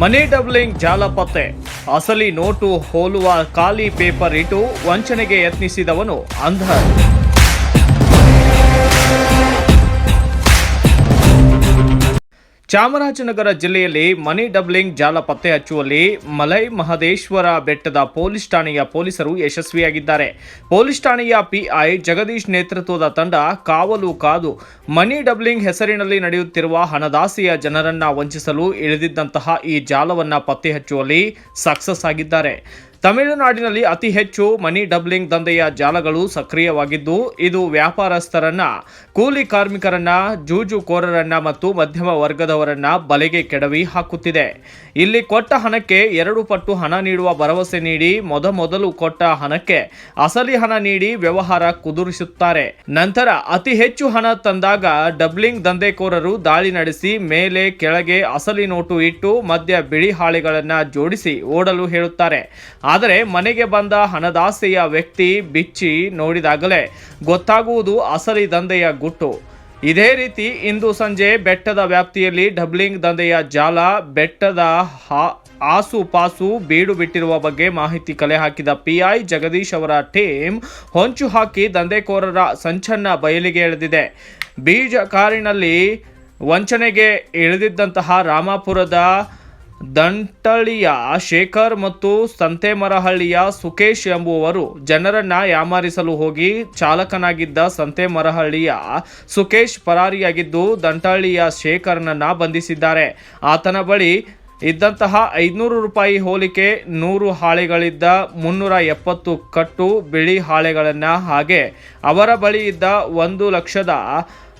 ಮನಿ doubling ಜಾಲ ಪತ್ತೆ ಅಸಲಿ ನೋಟು ಹೋಲುವ ಖಾಲಿ ಪೇಪರ್ ಇಟ್ಟು ವಂಚನೆಗೆ ಯತ್ನಿಸಿದವನು ಅಂಧ ಚಾಮರಾಜನಗರ ಜಿಲ್ಲೆಯಲ್ಲಿ ಮನಿ ಡಬ್ಲಿಂಗ್ ಜಾಲ ಪತ್ತೆ ಹಚ್ಚುವಲ್ಲಿ ಮಲೈ ಮಹದೇಶ್ವರ ಬೆಟ್ಟದ ಪೊಲೀಸ್ ಠಾಣೆಯ ಪೊಲೀಸರು ಯಶಸ್ವಿಯಾಗಿದ್ದಾರೆ. ಪೊಲೀಸ್ ಠಾಣೆಯ ಪಿಐ ಜಗದೀಶ್ ನೇತೃತ್ವದ ತಂಡ ಕಾವಲು ಕಾದು ಮನಿ ಡಬ್ಲಿಂಗ್ ಹೆಸರಿನಲ್ಲಿ ನಡೆಯುತ್ತಿರುವ ಹಣದಾಸೆಯ ಜನರನ್ನ ವಂಚಿಸಲು ಇಳಿದಿದ್ದಂತಹ ಈ ಜಾಲವನ್ನು ಪತ್ತೆ ಹಚ್ಚುವಲ್ಲಿ ಸಕ್ಸಸ್ ಆಗಿದ್ದಾರೆ. ತಮಿಳುನಾಡಿನಲ್ಲಿ ಅತಿ ಹೆಚ್ಚು ಮನಿ ಡಬ್ಲಿಂಗ್ ದಂಧೆಯ ಜಾಲಗಳು ಸಕ್ರಿಯವಾಗಿದ್ದು, ಇದು ವ್ಯಾಪಾರಸ್ಥರನ್ನ, ಕೂಲಿ ಕಾರ್ಮಿಕರನ್ನ, ಜೂಜುಕೋರರನ್ನ ಮತ್ತು ಮಧ್ಯಮ ವರ್ಗದವರನ್ನ ಬಲೆಗೆ ಕೆಡವಿ ಹಾಕುತ್ತಿದೆ. ಇಲ್ಲಿ ಕೊಟ್ಟ ಹಣಕ್ಕೆ ಎರಡು ಪಟ್ಟು ಹಣ ನೀಡುವ ಭರವಸೆ ನೀಡಿ ಮೊದಮೊದಲು ಕೊಟ್ಟ ಹಣಕ್ಕೆ ಅಸಲಿ ಹಣ ನೀಡಿ ವ್ಯವಹಾರ ಕುದುರಿಸುತ್ತಾರೆ. ನಂತರ ಅತಿ ಹೆಚ್ಚು ಹಣ ತಂದಾಗ ಡಬ್ಲಿಂಗ್ ದಂಧೆಕೋರರು ದಾಳಿ ನಡೆಸಿ ಮೇಲೆ ಕೆಳಗೆ ಅಸಲಿ ನೋಟು ಇಟ್ಟು ಮಧ್ಯ ಬಿಳಿ ಹಾಳೆಗಳನ್ನ ಜೋಡಿಸಿ ಓಡಲು ಹೇಳುತ್ತಾರೆ. ಆದರೆ ಮನೆಗೆ ಬಂದ ಹಣದಾಸೆಯ ವ್ಯಕ್ತಿ ಬಿಚ್ಚಿ ನೋಡಿದಾಗಲೇ ಗೊತ್ತಾಗುವುದು ಅಸಲಿ ದಂಧೆಯ ಗುಟ್ಟು. ಇದೇ ರೀತಿ ಇಂದು ಸಂಜೆ ಬೆಟ್ಟದ ವ್ಯಾಪ್ತಿಯಲ್ಲಿ ಡಬ್ಲಿಂಗ್ ದಂಧೆಯ ಜಾಲ ಬೆಟ್ಟದ ಹಾ- ಆಸುಪಾಸು ಬೀಡು ಬಿಟ್ಟಿರುವ ಬಗ್ಗೆ ಮಾಹಿತಿ ಕಲೆ ಹಾಕಿದ ಪಿಐ ಜಗದೀಶ್ ಅವರ ಟೀಮ್ ಹೊಂಚು ಹಾಕಿ ದಂಧೆಕೋರರ ಸಂಚನ್ನ ಬಯಲಿಗೆ ಎಳೆದಿದೆ. ಬೀಜ ಕಾರಿನಲ್ಲಿ ವಂಚನೆಗೆ ಇಳಿದಿದ್ದಂತಹ ರಾಮಾಪುರದ ದಂಟಳಿಯ ಶೇಖರ್ ಮತ್ತು ಸಂತೆಮರಹಳ್ಳಿಯ ಸುಖೇಶ್ ಎಂಬುವರು ಜನರನ್ನ ಯಾಮಾರಿಸಲು ಹೋಗಿ ಚಾಲಕನಾಗಿದ್ದ ಸಂತೆಮರಹಳ್ಳಿಯ ಸುಖೇಶ್ ಪರಾರಿಯಾಗಿದ್ದು ದಂಟಳ್ಳಿಯ ಶೇಖರ್ನನ್ನ ಬಂಧಿಸಿದ್ದಾರೆ. ಆತನ ಬಳಿ ಇದ್ದಂತಹ ಐದುನೂರು ರೂಪಾಯಿ ಹೋಲಿಕೆ ನೂರು ಹಾಳೆಗಳಿದ್ದ ಮುನ್ನೂರ ಎಪ್ಪತ್ತು ಕಟ್ಟು ಬಿಳಿ ಹಾಳೆಗಳನ್ನು ಹಾಗೆ ಅವರ ಬಳಿ ಇದ್ದ ಒಂದು ಲಕ್ಷದ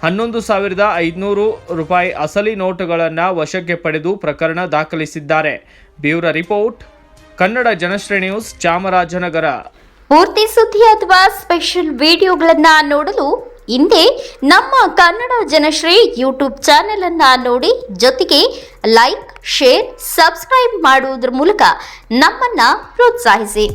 ಹನ್ನೊಂದು ಸಾವಿರದ ಐದುನೂರು ರೂಪಾಯಿ ಅಸಲಿ ನೋಟುಗಳನ್ನು ವಶಕ್ಕೆ ಪಡೆದು ಪ್ರಕರಣ ದಾಖಲಿಸಿದ್ದಾರೆ. Bureau report, Kannada Janashree news, Chamarajanagar. ಪೂರ್ತಿ ಸುದ್ದಿ ಅಥವಾ ಸ್ಪೆಷಲ್ ವಿಡಿಯೋಗಳನ್ನು ನೋಡಲು ಹಿಂದೆ ನಮ್ಮ ಕನ್ನಡ ಜನಶ್ರೀ ಯೂಟ್ಯೂಬ್ ಚಾನೆಲ್ ಅನ್ನ ನೋಡಿ, ಜೊತೆಗೆ ಲೈಕ್, ಶೇರ್, ಸಬ್ಸ್ಕ್ರೈಬ್ ಮಾಡುವುದರ ಮೂಲಕ ನಮ್ಮನ್ನ ಪ್ರೋತ್ಸಾಹಿಸಿ.